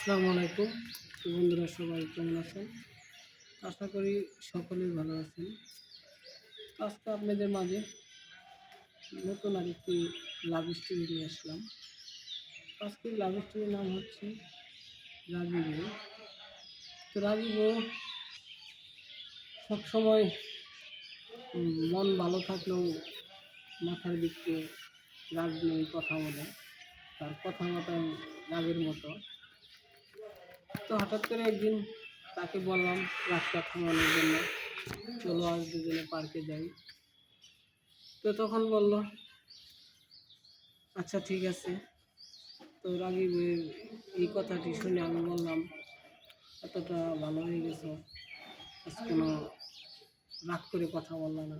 আসসালামু আলাইকুম। বন্ধুরা সবাই কেমন আছেন? আশা করি সকলেই ভালো আছেন। আজকে আপনাদের মাঝে নতুন আর একটি লাভ স্টোরি নিয়ে আসলাম। আজকে লাভ স্টোরির নাম হচ্ছে রাগি বউ। তো রাগি বউ সবসময় মন ভালো থাকলেও মাথার দিকে রাগ নিয়ে কথা বলে। তার কথা মতো রাগের মতো। তো হঠাৎ করে একদিন তাকে বললাম রাস্তা থামানোর জন্য। চলো আজ দুজনে পার্কে যাই। তো তখন বলল আচ্ছা ঠিক আছে। তো রাগি বইয়ের এই কথাটি শুনে আমি বললাম, এতটা ভালো হয়ে গেছে, আজ কোনো রাগ করে কথা বললাম না।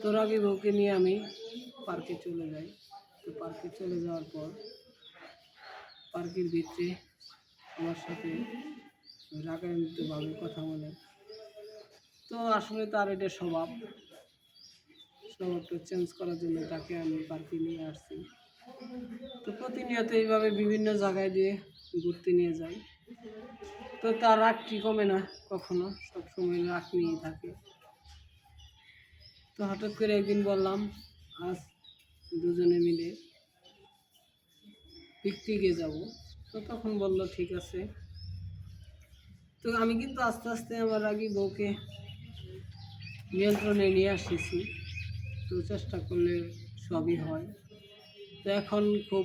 তো রাগি বউকে নিয়ে আমি পার্কে চলে যাই। তো পার্কে চলে যাওয়ার পর পার্কের ভিতরে আমার সাথে রাগান্বিতভাবে কথা বলে। তো আসলে তার এটা স্বভাব। স্বভাবটা চেঞ্জ করার জন্য তাকে আমি পার্কে নিয়ে আসছি। তো প্রতিনিয়ত এইভাবে বিভিন্ন জায়গায় দিয়ে ঘুরতে নিয়ে যাই। তো তার রাগটি কমে না? কখনো। সবসময় রাগ নিয়েই থাকে। তো হঠাৎ করে একদিন বললাম, আজ দুজনে পিকনিকে যাব। তো তখন বলল, ঠিক আছে। তো আমি কিন্তু আস্তে আস্তে আমার আগে বউকে নিয়ন্ত্রণে নিয়ে আসতেছি তো চেষ্টা করলে সবই হয়। তো এখন খুব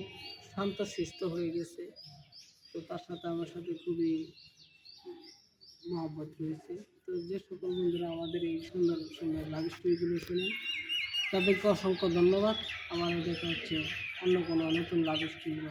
শান্ত শান্তশিষ্ট হয়ে গেছে। তো তার সাথে আমার সাথে খুবই মহব্বত রয়েছে। তো যে সকল বন্ধুরা আমাদের এই সুন্দর সুন্দর লাভ স্টোরিগুলো শোনেন তাদেরকে অসংখ্য ধন্যবাদ। আমার দেখা হচ্ছে অন্য কোনো নতুন লাভ স্টোরি